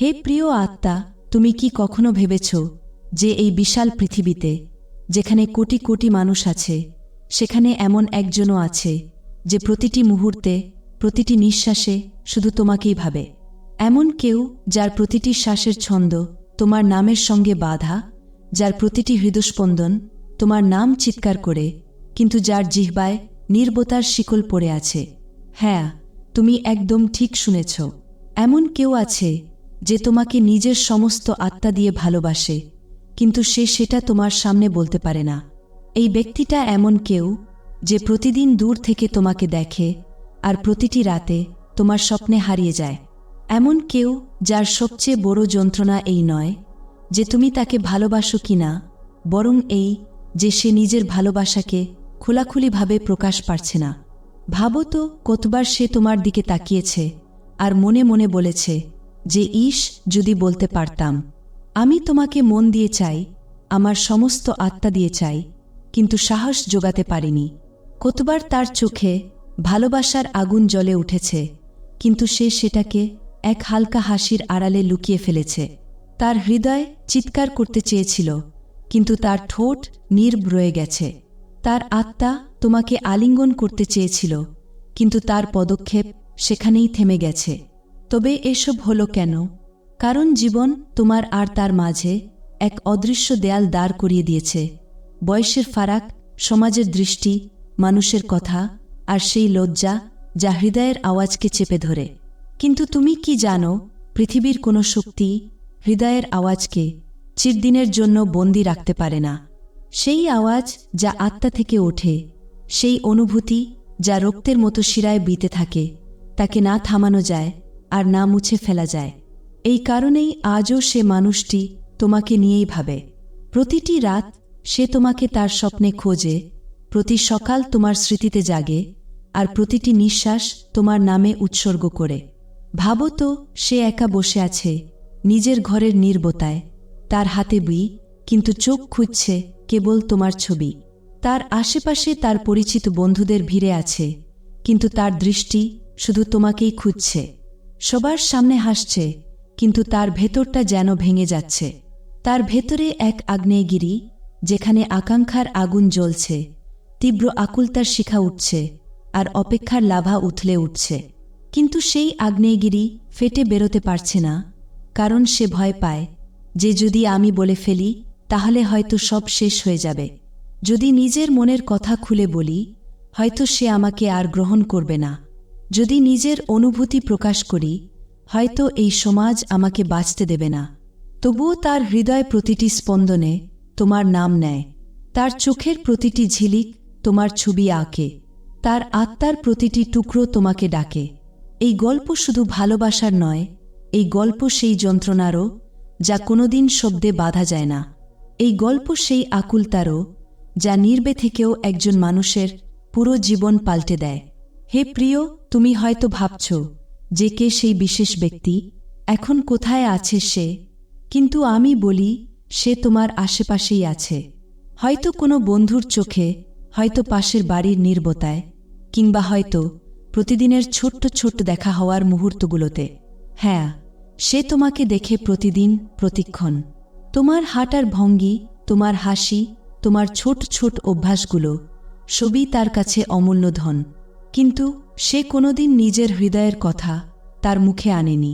হে প্রিয় আত্মা, তুমি কি কখনো ভেবেছ যে এই বিশাল পৃথিবীতে, যেখানে কোটি কোটি মানুষ আছে, সেখানে এমন একজনও আছে যে প্রতিটি মুহূর্তে, প্রতিটি নিঃশ্বাসে শুধু তোমাকেই ভাবে? এমন কেউ যার প্রতিটি শ্বাসের ছন্দ তোমার নামের সঙ্গে বাধা, যার প্রতিটি হৃদস্পন্দন তোমার নাম চিৎকার করে, কিন্তু যার জিহ্বায় নির্বতার শিকল পড়ে আছে। হ্যাঁ তুমি একদম ঠিক শুনেছ। এমন কেউ আছে যে তোমাকে নিজের সমস্ত আত্মা দিয়ে ভালোবাসে, কিন্তু সে সেটা তোমার সামনে বলতে পারে না। এই ব্যক্তিটা এমন কেউ যে প্রতিদিন দূর থেকে তোমাকে দেখে আর প্রতিটি রাতে তোমার স্বপ্নে হারিয়ে যায়। এমন কেউ যার সবচেয়ে বড় যন্ত্রণা এই নয় যে তুমি তাকে ভালোবাসো কি না, বরং এই যে সে নিজের ভালোবাসাকে খোলাখুলিভাবে প্রকাশ পারছে না। ভাবো তো, কতবার সে তোমার দিকে তাকিয়েছে আর মনে মনে বলেছে যে ইস যদি বলতে পারতাম, আমি তোমাকে মন দিয়ে চাই, আমার সমস্ত আত্মা দিয়ে চাই, কিন্তু সাহস জোগাতে পারিনি। কতবার তার চোখে ভালোবাসার আগুন জ্বলে উঠেছে, কিন্তু সে সেটাকে এক হালকা হাসির আড়ালে লুকিয়ে ফেলেছে। তার হৃদয় চিৎকার করতে চেয়েছিল, কিন্তু তার ঠোঁট নির্ব রয়ে গেছে। তার আত্মা তোমাকে আলিঙ্গন করতে চেয়েছিল, কিন্তু তার পদক্ষেপ সেখানেই থেমে গেছে। তবে এসব হলো কেন? কারণ জীবন তোমার আর তার মাঝে এক অদৃশ্য দেয়াল দাঁড় করিয়ে দিয়েছে। বয়সের ফারাক, সমাজের দৃষ্টি, মানুষের কথা আর সেই লজ্জা যা হৃদয়ের আওয়াজকে চেপে ধরে। কিন্তু তুমি কি জানো, পৃথিবীর কোনো শক্তি হৃদয়ের আওয়াজকে চিরদিনের জন্য বন্দি রাখতে পারে না। সেই আওয়াজ যা আত্মা থেকে ওঠে, সেই অনুভূতি যা রক্তের মতো শিরায় বিতে থাকে, তাকে না থামানো যায় আর না মুছে ফেলা যায়। এই কারণেই আজও সে মানুষটি তোমাকে নিয়েই ভাবে। প্রতিটি রাত সে তোমাকে তার স্বপ্নে খোঁজে, প্রতি সকাল তোমার স্মৃতিতে জাগে, আর প্রতিটি নিঃশ্বাস তোমার নামে উৎসর্গ করে। ভাবো তো, সে একা বসে আছে, নিজের ঘরের নির্বতায়। তার হাতে বই, কিন্তু চোখ খুঁজছে কেবল তোমার ছবি। তার আশেপাশে তার পরিচিত বন্ধুদের ভিড়ে আছে, কিন্তু তার দৃষ্টি শুধু তোমাকেই খুঁজছে। সবার সামনে হাসছে, কিন্তু তার ভেতরটা যেন ভেঙে যাচ্ছে। তার ভেতরে এক আগ্নেয়গিরি, যেখানে আকাঙ্ক্ষার আগুন জ্বলছে, তীব্র আকুলতার শিখা উঠছে, আর অপেক্ষার লাভা উথলে উঠছে। কিন্তু সেই আগ্নেয়গিরি ফেটে বেরোতে পারছে না, কারণ সে ভয় পায়, যে যদি আমি বলে ফেলি, তাহলে হয়তো সব শেষ হয়ে যাবে। যদি নিজের মনের কথা খুলে বলি, হয়তো সে আমাকে আর গ্রহণ করবে না। যদি নিজের অনুভূতি প্রকাশ করি, হয়তো এই সমাজ আমাকে বাঁচতে দেবে না। তবুও তার হৃদয় প্রতিটি স্পন্দনে তোমার নাম নেয়। তার চোখের প্রতিটি ঝিলিক তোমার ছবি আঁকে। তার আত্মার প্রতিটি টুকরো তোমাকে ডাকে। এই গল্প শুধু ভালোবাসার নয়, এই গল্প সেই যন্ত্রণারও যা কোনোদিন শব্দে বাধা যায় না। এই গল্প সেই আকুলতারও যা নির্বে থেকেও একজন মানুষের পুরো জীবন পাল্টে দেয়। হে প্রিয়, তুমি হয়তো ভাবছ, যে কে সেই বিশেষ ব্যক্তি? এখন কোথায় আছে সে? কিন্তু আমি বলি, সে তোমার আশেপাশেই আছে। হয়তো কোনো বন্ধুর চোখে, হয়তো পাশের বাড়ির নির্বতায়, কিংবা হয়তো প্রতিদিনের ছোট্ট ছোট্ট দেখা হওয়ার মুহূর্তগুলোতে। হ্যাঁ সে তোমাকে দেখে প্রতিদিন প্রতিক্ষণ। তোমার হাঁটার ভঙ্গি, তোমার হাসি, তোমার ছোট ছোট অভ্যাসগুলো, সবই তার কাছে অমূল্য ধন। কিন্তু সে কোনোদিন নিজের হৃদয়ের কথা তার মুখে আনেনি,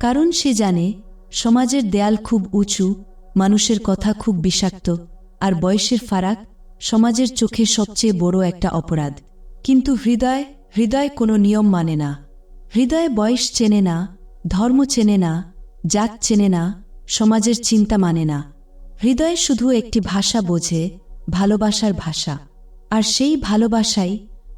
কারণ সে জানে সমাজের দেয়াল খুব উঁচু, মানুষের কথা খুব বিষাক্ত, আর বয়সের ফারাক সমাজের চোখে সবচেয়ে বড় একটা অপরাধ। কিন্তু হৃদয় হৃদয় কোনো নিয়ম মানে না। হৃদয় বয়স চেনে না, ধর্ম চেনে না, জাত চেনে না, সমাজের চিন্তা মানে না। হৃদয় শুধু একটি ভাষা বোঝে, ভালোবাসার ভাষা। আর সেই ভালোবাসাই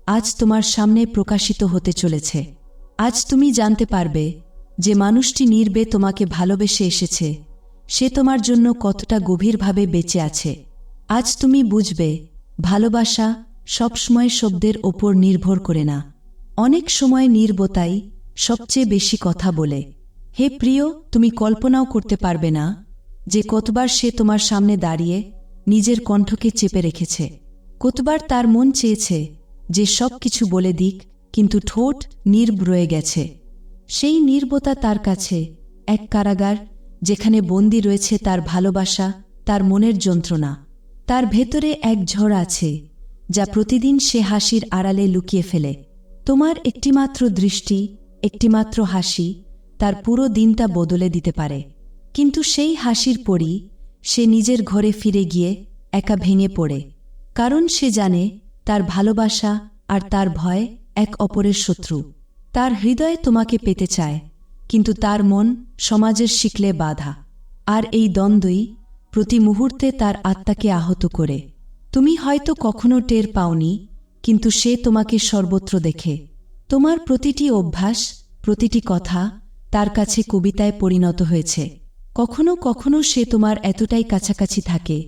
আজ তোমার সামনে প্রকাশিত হতে চলেছে। আজ তুমি জানতে পারবে যে মানুষটি নির্বে তোমাকে ভালোবেসে এসেছে। সে তোমার জন্য কতটা গভীরভাবে বেঁচে আছে। আজ তুমি বুঝবে, ভালোবাসা সবসময় শব্দের ওপর নির্ভর করে না। অনেক সময় নির্বতাই সবচেয়ে বেশি কথা বলে। হে প্রিয়, তুমি কল্পনাও করতে পারবে না যে কতবার সে তোমার সামনে দাঁড়িয়ে নিজের কণ্ঠকে চেপে রেখেছে। কতবার তার মন চেয়েছে যে সব কিছু বলে দিক, কিন্তু ঠোঁট নির্ব রয়ে গেছে। সেই নির্বতা তার কাছে, এক কারাগার, যেখানে বন্দি রয়েছে তার ভালোবাসা, তার মনের যন্ত্রণা। তার ভেতরে এক ঝড় আছে, যা প্রতিদিন সে হাসির আড়ালে লুকিয়ে ফেলে। তোমার একটিমাত্র দৃষ্টি, একটিমাত্র হাসি, তার পুরো দিনটা বদলে দিতে পারে। কিন্তু সেই হাসির পরই সে নিজের ঘরে ফিরে গিয়ে একা ভেঙে পড়ে। কারণ সে জানে তার ভালোবাসা আর তার ভয় এক অপরের শত্রু। তার হৃদয়ে তোমাকে পেতে চায়, কিন্তু তার মন সমাজের শিকলে বাধা। আর এই দ্বন্দ্বই প্রতি মুহূর্তে তার আত্মাকে আহত করে। তুমি হয়তো কখনো টের পাওনি, কিন্তু সে তোমাকে সর্বত্র দেখে। তোমার প্রতিটি অভ্যাস, প্রতিটি কথা তার কাছে কবিতায় পরিণত হয়েছে। কখনো কখনো সে তোমার এতটাই কাছাকাছি থাকে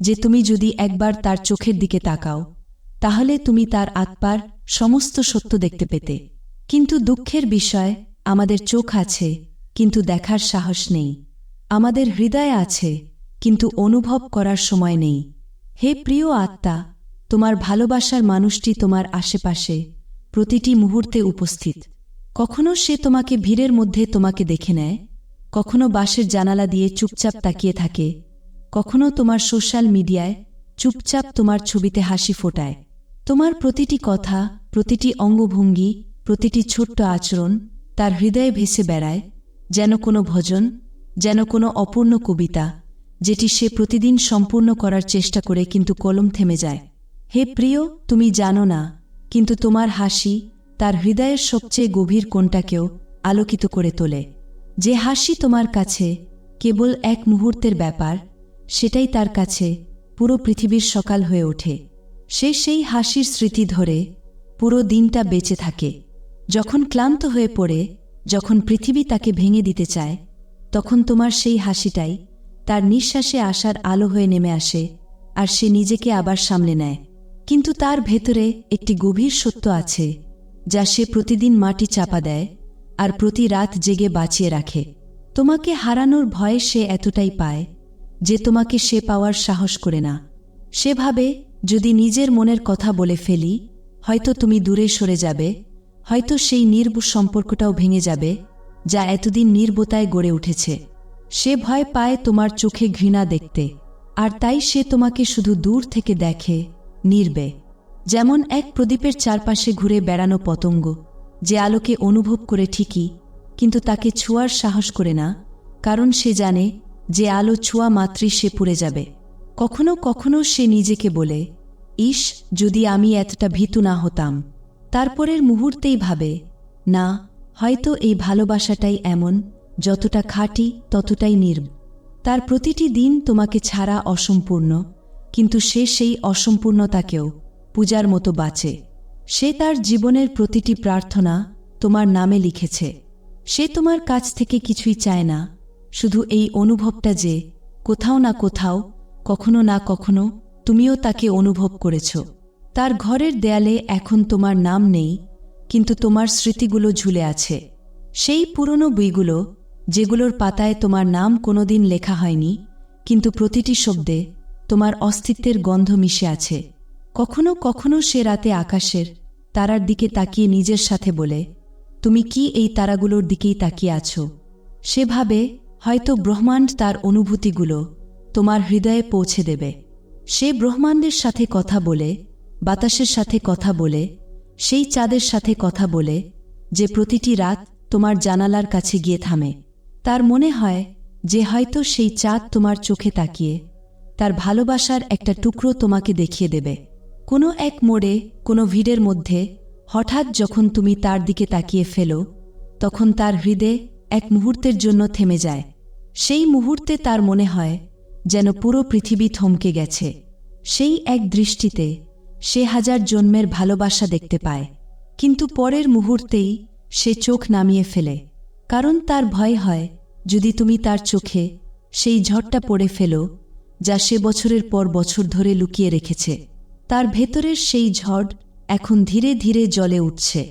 যে তুমি যদি একবার তার চোখের দিকে তাকাও তাহলে তুমি তার আত্মার সমস্ত সত্য দেখতে পেতে। কিন্তু দুঃখের বিষয়, আমাদের চোখ আছে, কিন্তু দেখার সাহস নেই। আমাদের হৃদয় আছে, কিন্তু অনুভব করার সময় নেই। হে প্রিয় আত্মা, তোমার ভালোবাসার মানুষটি তোমার আশেপাশে, প্রতিটি মুহূর্তে উপস্থিত। কখনো সে তোমাকে ভিড়ের মধ্যে তোমাকে দেখে নেয়? কখনো বাসের জানালা দিয়ে চুপচাপ তাকিয়ে থাকে? কখনো তোমার সোশ্যাল মিডিয়ায় চুপচাপ তোমার ছবিতে হাসি ফোটায়? তোমার প্রতিটি কথা, প্রতিটি অঙ্গভঙ্গি, প্রতিটি ছোট্ট আচরণ তার হৃদয়ে ভেসে বেড়ায়, যেন কোনো ভজন, যেন কোনো অপূর্ণ কবিতা, যেটি সে প্রতিদিন সম্পূর্ণ করার চেষ্টা করে কিন্তু কলম থেমে যায়। হে প্রিয়, তুমি জানো না, কিন্তু তোমার হাসি তার হৃদয়ের সবচেয়ে গভীর কোণটাকেও আলোকিত করে তোলে। যে হাসি তোমার কাছে কেবল এক মুহূর্তের ব্যাপার, সেটাই তার কাছে পুরো পৃথিবীর সকাল হয়ে ওঠে। সে সেই হাসির স্মৃতি ধরে পুরো দিনটা বেঁচে থাকে। যখন ক্লান্ত হয়ে পড়ে, যখন পৃথিবী তাকে ভেঙে দিতে চায়, তখন তোমার সেই হাসিটাই তার নিঃশ্বাসে আসার আলো হয়ে নেমে আসে আর সে নিজেকে আবার সামলে নেয়। কিন্তু তার ভেতরে একটি গভীর সত্য আছে, যা সে প্রতিদিন মাটি চাপা দেয় আর প্রতি রাত জেগে বাঁচিয়ে রাখে। তোমাকে হারানোর ভয়ে সে এতটাই পায় যে তোমাকে সে পাওয়ার সাহস করে না। সে ভাবে যদি নিজের মনের কথা বলে ফেলি, হয়তো তুমি দূরে সরে যাবে, হয়তো সেই নির্বু সম্পর্কটাও ভেঙে যাবে, যা এতদিন নির্বতায় গড়ে উঠেছে। সে ভয় পায় তোমার চোখে ঘৃণা দেখতে, আর তাই সে তোমাকে শুধু দূর থেকে দেখে, নির্বে। যেমন এক প্রদীপের চারপাশে ঘুরে বেড়ানো পতঙ্গ, যে আলোকে অনুভব করে ঠিকই, কিন্তু তাকে ছোঁয়ার সাহস করে না, কারণ সে জানে যে আলো ছোঁয়া মাত্রই সে পুড়ে যাবে। কখনো কখনো সে নিজেকে বলে ইস যদি আমি এতটা ভীতু না হতাম। তারপরের মুহূর্তেই ভাবে, না, হয়তো এই ভালোবাসাটাই এমন, যতটা খাঁটি, ততটাই নির্ব তার প্রতিটি দিন তোমাকে ছাড়া অসম্পূর্ণ, কিন্তু সে সেই অসম্পূর্ণতাকেও পূজার মতো বাঁচে। সে তার জীবনের প্রতিটি প্রার্থনা তোমার নামে লিখেছে। সে তোমার কাছ থেকে কিছুই চায় না, শুধু এই অনুভবটা যে কোথাও না কোথাও কখনো না কখনো তুমিও তাকে অনুভব করেছ। তার ঘরের দেয়ালে এখন তোমার নাম নেই, কিন্তু তোমার স্মৃতিগুলো ঝুলে আছে। সেই পুরনো বইগুলো, যেগুলোর পাতায় তোমার নাম কোনোদিন লেখা হয়নি, কিন্তু প্রতিটি শব্দে তোমার অস্তিত্বের গন্ধ মিশে আছে। কখনো কখনো সে রাতে আকাশের তারার দিকে তাকিয়ে নিজের সাথে বলে, তুমি কি এই তারাগুলোর দিকেই তাকিয়ে আছো? সে ভাবে হয়তো ব্রহ্মাণ্ড তার অনুভূতিগুলো তোমার হৃদয়ে পৌঁছে দেবে। সে ব্রহ্মাণ্ডের সাথে কথা বলে, বাতাসের সাথে কথা বলে, সেই চাঁদের সাথে কথা বলে, যে প্রতিটি রাত তোমার জানালার কাছে গিয়ে থামে। তার মনে হয় যে হয়তো সেই চাঁদ তোমার চোখে তাকিয়ে, তার ভালোবাসার একটা টুকরো তোমাকে দেখিয়ে দেবে। কোনো এক মোড়ে, কোনো ভিড়ের মধ্যে, হঠাৎ যখন তুমি তার দিকে তাকিয়ে ফেলো, তখন তার হৃদে এক মুহূর্তের জন্য থেমে যায়। সেই মুহূর্তে তার মনে হয় যেন পুরো পৃথিবী থমকে গেছে। সেই এক দৃষ্টিতে সে হাজার জন্মের ভালোবাসা দেখতে পায়, কিন্তু পরের মুহূর্তেই সে চোখ নামিয়ে ফেলে, কারণ তার ভয় হয়, যদি তুমি তার চোখে সেই ঝড়টা পড়ে ফেলো, যা সে বছরের পর বছর ধরে লুকিয়ে রেখেছে। তার ভেতরের সেই ঝড় এখন ধীরে ধীরে জলে উঠছে।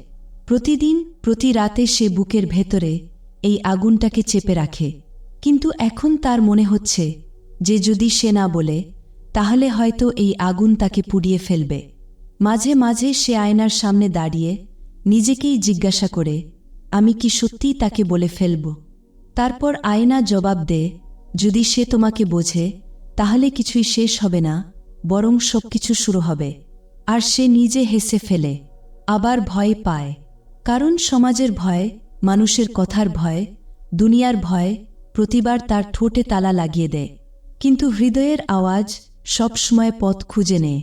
প্রতিদিন, প্রতি রাতে সে বুকের ভেতরে এই আগুনটাকে চেপে রাখে, কিন্তু এখন তার মনে হচ্ছে যে যদি সে না বলে, তাহলে হয়তো এই আগুন তাকে পুড়িয়ে ফেলবে। মাঝে মাঝে সে আয়নার সামনে দাঁড়িয়ে নিজেকেই জিজ্ঞাসা করে, আমি কি সত্যিই তাকে বলে ফেলব? তারপর আয়না জবাব দে যদি সে তোমাকে বোঝে, তাহলে কিছুই শেষ হবে না, বরং সবকিছু শুরু হবে। আর সে নিজে হেসে ফেলে, আবার ভয় পায়। কারণ সমাজের ভয়, মানুষের কথার ভয়, দুনিয়ার ভয়, প্রতিবার তার ঠোঁটে তালা লাগিয়ে দেয়। কিন্তু হৃদয়ের আওয়াজ সবসময় পথ খুঁজে নেয়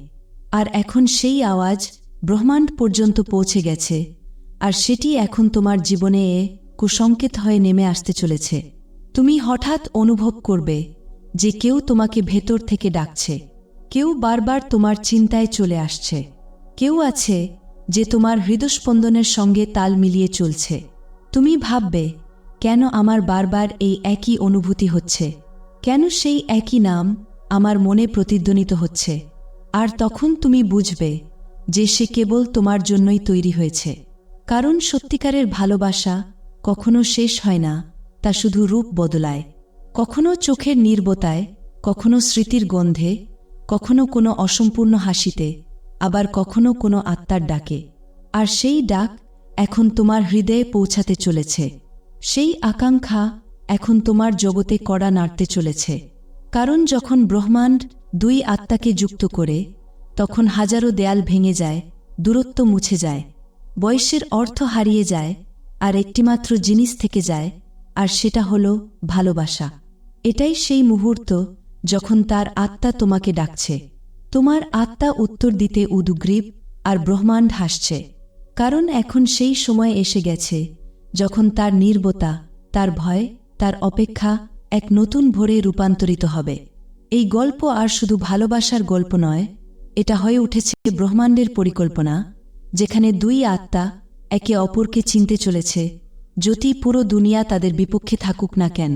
আর এখন সেই আওয়াজ ব্রহ্মাণ্ড পর্যন্ত পৌঁছে গেছে। আর সেটি এখন তোমার জীবনে এ কুসংকেত হয়ে নেমে আসতে চলেছে। তুমি হঠাৎ অনুভব করবে যে কেউ তোমাকে ভেতর থেকে ডাকছে। কেউ বারবার তোমার চিন্তায় চলে আসছে। কেউ আছে যে তোমার হৃদস্পন্দনের সঙ্গে তাল মিলিয়ে চলছে। তুমি ভাববে, কেন আমার বারবার এই একই অনুভূতি হচ্ছে? কেন সেই একই নাম আমার মনে প্রতিধ্বনিত হচ্ছে? আর তখন তুমি বুঝবে যে সে কেবল তোমার জন্যই তৈরি হয়েছে। কারণ সত্যিকারের ভালোবাসা কখনো শেষ হয় না, তা শুধু রূপ বদলায়। কখনো চোখের নির্বতায়, কখনো স্মৃতির গন্ধে, কখনো কোনো অসম্পূর্ণ হাসিতে, আবার কখনো কোনো আত্মার ডাকে। আর সেই ডাক এখন তোমার হৃদয়ে পৌঁছাতে চলেছে। সেই আকাঙ্ক্ষা এখন তোমার জগতে কড়া নাড়তে চলেছে। কারণ যখন ব্রহ্মাণ্ড দুই আত্মাকে যুক্ত করে, তখন হাজারো দেয়াল ভেঙে যায়, দূরত্ব মুছে যায় বয়সের অর্থ হারিয়ে যায়, আর একটিমাত্র জিনিস থেকে যায়, আর সেটা হল ভালোবাসা। এটাই সেই মুহূর্ত যখন তার আত্মা তোমাকে ডাকছে। তোমার আত্মা উত্তর দিতে উদুগ্রীব আর ব্রহ্মাণ্ড হাসছে। কারণ এখন সেই সময় এসে গেছে যখন তার নির্বতা, তার ভয় তার অপেক্ষা এক নতুন ভোরে রূপান্তরিত হবে। এই গল্প আর শুধু ভালোবাসার গল্প নয়, এটা হয়ে উঠেছে ব্রহ্মাণ্ডের পরিকল্পনা, যেখানে দুই আত্মা একে অপরকে চিনতে চলেছে, যদি পুরো দুনিয়া তাদের বিপক্ষে থাকুক না কেন।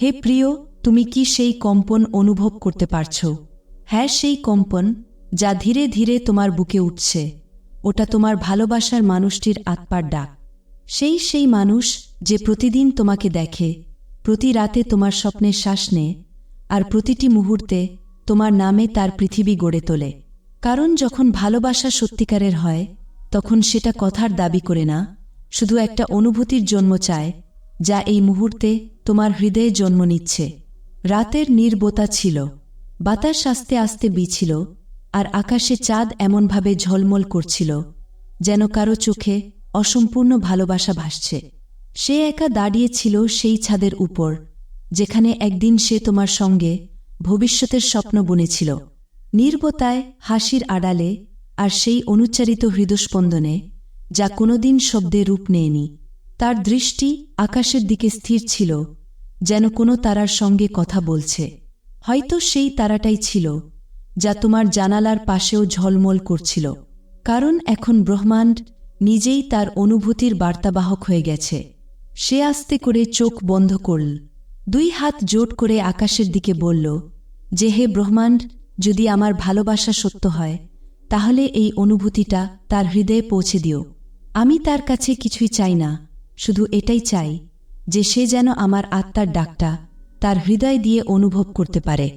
হে প্রিয়, তুমি কি সেই কম্পন অনুভব করতে পারছ? হ্যাঁ সেই কম্পন, যা ধীরে ধীরে তোমার বুকে উঠছে। ওটা তোমার ভালোবাসার মানুষটির আত্মার ডাক। সেই সেই মানুষ যে প্রতিদিন তোমাকে দেখে প্রতি রাতে তোমার স্বপ্নের শ্বাস নেয় আর প্রতিটি মুহূর্তে তোমার নামে তার পৃথিবী গড়ে তোলে। কারণ যখন ভালোবাসা সত্যিকারের হয়, তখন সেটা কথার দাবি করে না, শুধু একটা অনুভূতির জন্ম চায়, যা এই মুহূর্তে তোমার হৃদয়ে জন্ম নিচ্ছে। রাতের নির্বোতা ছিল, বাতাস আস্তে আস্তে বিছিল, আর আকাশে চাঁদ এমনভাবে ঝলমল করছিল, যেন কারও চোখে অসম্পূর্ণ ভালোবাসা ভাসছে। সে একা দাঁড়িয়েছিল সেই ছাদের উপর, যেখানে একদিন সে তোমার সঙ্গে ভবিষ্যতের স্বপ্ন বুনেছিল। নির্বতায় হাসির আড়ালে আর সেই অনুচ্চারিত হৃদস্পন্দনে, যা কোনোদিন শব্দে রূপ নেয়নি, তার দৃষ্টি আকাশের দিকে স্থির ছিল, যেন কোনো তারার সঙ্গে কথা বলছে। হয়তো সেই তারাটাই ছিল, যা তোমার জানালার পাশেও ঝলমল করছিল। কারণ এখন ব্রহ্মাণ্ড নিজেই তার অনুভূতির বার্তাবাহক হয়ে গেছে। সে আস্তে করে চোখ বন্ধ করল। দুই হাত জোট করে আকাশের দিকে বলল, যে হে ব্রহ্মাণ্ড, যদি আমার ভালোবাসা সত্য হয়, তাহলে এই অনুভূতিটা তার হৃদয়ে পৌঁছে দিও। আমি তার কাছে কিছুই চাই না, শুধু এটাই চাই যে সে যেন আমার আত্মার ডাকটা তার হৃদয় দিয়ে অনুভব করতে পারে।